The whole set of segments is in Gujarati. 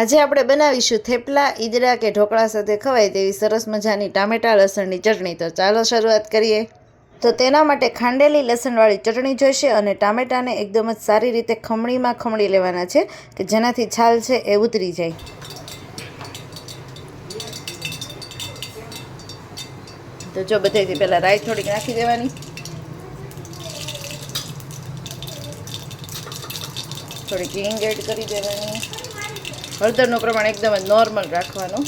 આજે આપણે બનાવીશું થેપલા, ઈદડા કે ઢોકળા સાથે ખવાય તેવી સરસ મજાની ટામેટા લસણની ચટણી. તો ચાલો શરૂઆત કરીએ. તો તેના માટે ખાંડેલી લસણવાળી ચટણી જોઈશે અને ટામેટાને એકદમ જ સારી રીતે ખમણીમાં ખમણી લેવાના છે કે જેનાથી છાલ છે એ ઉતરી જાય. તો જો બધેથી પહેલાં રાઈ થોડીક નાખી દેવાની. થોડીક હિંગ એડ કરી દેવાની. હળદરનું પ્રમાણ એકદમ જ નોર્મલ રાખવાનું.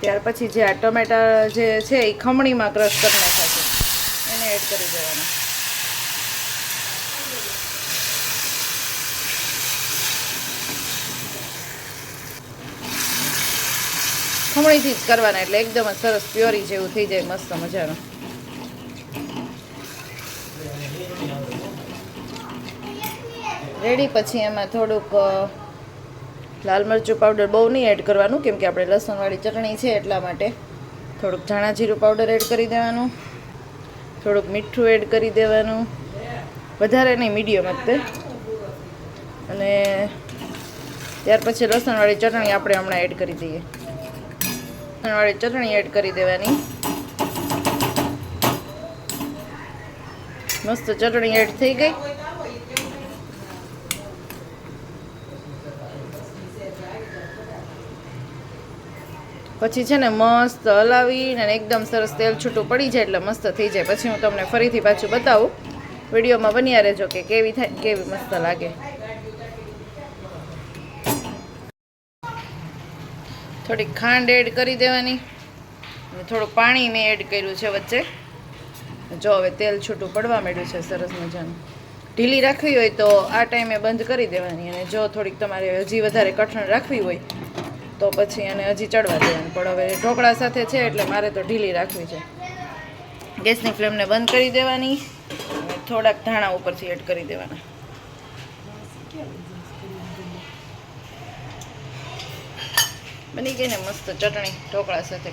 ત્યાર પછી જે આ ટમેટા જે છે એ ખમણીમાં ક્રશ કરી નાખાશે એને એડ કરી દેવાનું. ખમણીથી જ કરવાના એટલે એકદમ જ સરસ પ્યોરી જેવું થઈ જાય, મસ્ત મજાનું. રેડી, પછી એમાં થોડુંક લાલ મરચું પાવડર બહુ નહીં એડ કરવાનું, કેમ કે આપણે લસણવાળી ચટણી છે એટલા માટે. થોડુંક ધાણા જીરું પાવડર એડ કરી દેવાનું. થોડુંક મીઠું એડ કરી દેવાનું. વધારે નહીં મીડિયમ જ તે. અને ત્યાર પછી લસણવાળી ચટણી આપણે હમણાં એડ કરી દઈએ. લસણવાળી ચટણી એડ કરી દેવાની. મસ્ત ચટણી એડ થઈ ગઈ. પછી છે ને મસ્ત હલાવીને એકદમ સરસ તેલ છૂટું પડી જાય એટલે મસ્ત થઈ જાય. પછી હું તમને ફરીથી પાછું બતાવું. વિડીયોમાં બન્યા રહેજો કે કેવી થાય કેવી મસ્ત લાગે. થોડીક ખાંડ એડ કરી દેવાની. અને થોડું પાણી મેં એડ કર્યું છે વચ્ચે. જો હવે તેલ છૂટું પડવા માંડ્યું છે, સરસ મજાનું. ઢીલી રાખવી હોય તો આ ટાઈમે બંધ કરી દેવાની. અને જો થોડીક તમારે હજી વધારે કઠણ રાખવી હોય તો પછી એને હજી ચડવા દેવાનું. પણ હવે ઢોકળા સાથે છે એટલે મારે તો ઢીલી રાખવી છે. ગેસની ફ્લેમને બંધ કરી દેવાની. અને થોડાક ધાણા ઉપરથી એડ કરી દેવાના. બની ગઈ ને મસ્ત ચટણી ઢોકળા સાથે.